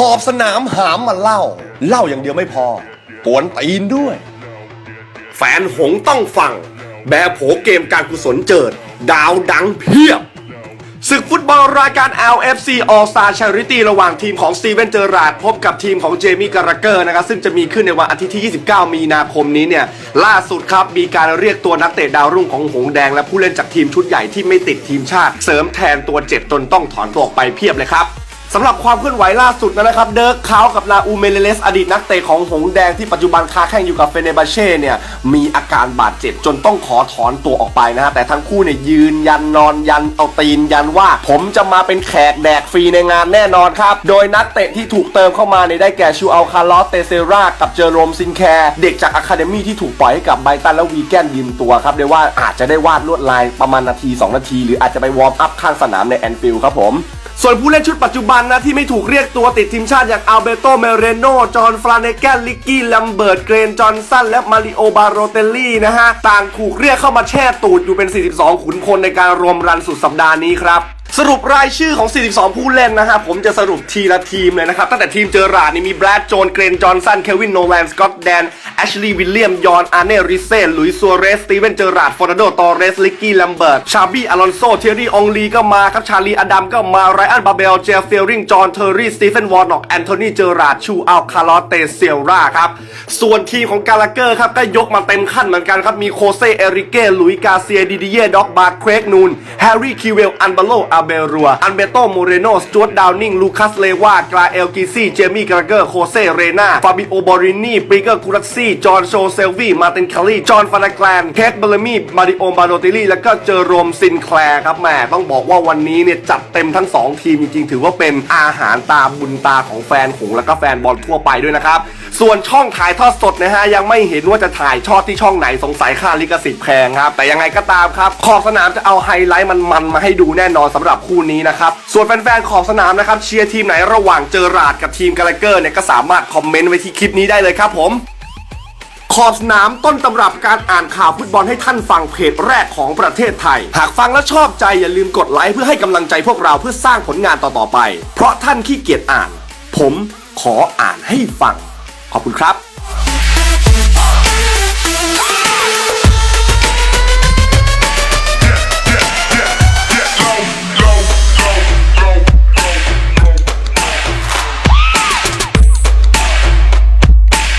ขอบสนามหามมาเล่า เล่าอย่างเดียวไม่พอกวนตีนด้วย แฟนหงต้องฟัง แบบโผเกมการกุศลเจิด ดาวดังเพียบศึกฟุตบอลรายการ LFC All Star Charity ระหว่างทีมของสตีเวนเจอร์ราดพบกับทีมของเจมี่การ์เกอร์นะครับซึ่งจะมีขึ้นในวันอาทิตย์ที่ 29 มีนาคมนี้เนี่ย ล่าสุดครับ มีการเรียกตัวนักเตะดาวรุ่งของหงแดง และผู้เล่นจากทีมชุดใหญ่ที่ไม่ติดทีมชาติ เสริมแทนตัวเจ็บจนต้องถอนตัวออกไปเพียบเลยครับ สำหรับความเคลื่อนไหวล่าสุดนะครับเดิร์กคาวกับนาอูเมเลเลสอดีตนักเตะของหงแดงที่ปัจจุบันค้าแข่งอยู่กับเฟเนบาเช่เนี่ยมีอาการบาดเจ็บจนต้องขอถอนตัวออกไปนะฮะแต่ทั้งคู่เนี่ยยืนยันนอนยันเอาตีนยันว่า ผมจะมาเป็นแขกแดกฟรีในงานแน่นอนครับ โดยนักเตะที่ถูกเติมเข้ามาเนี่ยได้แก่ชูอัลคาร์ลอสเตเซรากับเจอโรมซินแคร์เด็กจากอะคาเดมี่ที่ถูกปล่อยให้กับไบตันและวีแกนยืมตัวครับเรียกว่าอาจจะได้วาดลวดลายประมาณนาที 2 นาที หรืออาจจะไปวอร์มอัพข้างสนามในแอนฟิลด์ครับผม ส่วนผู้เล่นชุดปัจจุบันนะที่ไม่ถูกเรียกตัวติดทีมชาติอย่างอัลเบโตเมเรโน จอห์นฟลาเนแกนลิกกี้ลัมเบิร์ตเกรนจอห์นสันและมาริโอบาโรเตลลี่นะฮะ ต่างถูกเรียกเข้ามาแช่ตูดอยู่เป็น 42 ขุนพลในการรวมรันสุดสัปดาห์นี้ครับ สรุปรายชื่อของ 42 ผู้เล่นนะฮะ ผมจะสรุปทีละทีมเลยนะครับ ตั้งแต่ทีมเจอราดนี่มีแบรดโจน เกรน จอห์นสัน เควิน โนแลน สกอตแดน แอชลีย์ วิลเลียม ยอน อาร์เน่ ริเซ่ ลุยซัวเรส สตีเวนเจอราดฟอร์นาโด ตอเรส ลิกกี้ แลมเบิร์ต ชาบี้ อลอนโซ เทอร์รี่ องลี ก็มาครับ ชาลี อดัม ก็มา ไรอัน บาเบล เจฟเฟลริง จอห์น เทอร์รี่ สตีเฟน วอร์น็อก แอนโทนี เจอราด ชูอัลคาร์ลเตเซลราครับ ส่วนทีมของกาลาเกอร์ครับ ก็ยกมาเต็มขั้นเหมือนกันครับ มีโคเซ เอริเก้ ลุยกาเซียดิดิเย่ด็อกบาร์เครกนูนแฮร์รี่ คิวเวล อันบาโลอาเบรัว อันเบโตโมเรโนสจวตดาวนิง ลูคัส เลวากราเอลกิซี่ เจมี่ กราเกอร์ โคเซ เรนาฟาบิโอบอรินีปริเกอร์กูรัสซี่ จอห์น โชเซลวี มาตินคารีจอห์น ฟานาแกลนเคทเบลมี่ มาริโอบาโนติลีแล้วก็เจอโรมซินแคลร์ครับแหม่ต้องบอกว่าวันนี้เนี่ยจัดเต็มทั้ง 2 ทีมจริงๆ ถือว่าเป็นอาหารตาบุญตาของแฟนหงแล้วก็แฟนบอลทั่วไปด้วยนะครับ ส่วนช่องถ่ายทอดสดนะฮะยังไม่เห็นว่าจะถ่ายทอดที่ช่องไหนสงสัยค่าลิขสิทธิ์แพงครับแต่ยังไงก็ตามครับขอบสนามจะเอาไฮไลท์มันๆมาให้ดูแน่นอนสำหรับหรับคู่นี้นะครับ ส่วนแฟนๆ ขอบสนามนะครับเชียร์ทีมไหนระหว่างเจอราดกับทีมกาลเกอร์เนี่ยก็สามารถคอมเมนต์ไว้ที่คลิปนี้ได้เลยครับผมขอบสนามต้นตำรับการอ่านข่าวฟุตบอลให้ท่านฟังเพจแรกของประเทศไทย หากฟังแล้วชอบใจอย่าลืมกดไลค์เพื่อให้กำลังใจพวกเราเพื่อสร้างผลงานต่อๆไป เพราะท่านขี้เกียจอ่าน ผมขออ่านให้ฟัง ขอบคุณครับ